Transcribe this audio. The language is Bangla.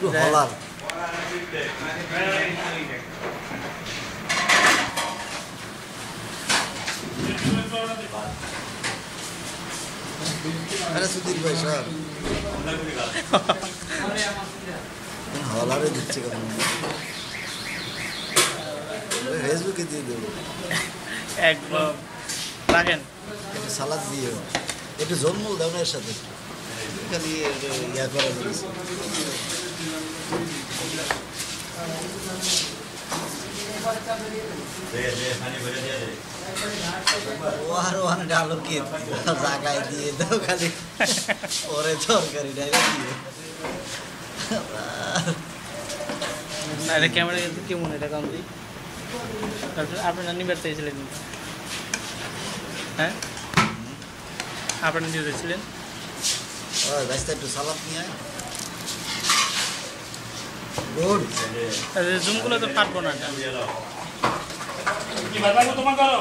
পুরো হলার আরে সুধীর ভাই স্যার হলারে দিচ্ছে কেন? ফেসবুকে দিয়ে দেবো। একদম। রাখেন। একটু সালাদ দিও। একটু জন্মল দাও না এর সাথে। খালি ইয়া করা যাচ্ছে ও আর ওখানে ডালো কি? জাগায় দিয়ে দাও খালি। ওরে তরকারি না এটা ক্যামেরা কিন্তু কেমন এটা কাম দিই আপনার- নিবার চাইছিলেন হ্যাঁ? আপনারা নিতে চাইছিলেন ওই ভাইস্তা একটু সালাদ নিয়ে জুমগুলো তো পারব না কি বাবা তোমার করো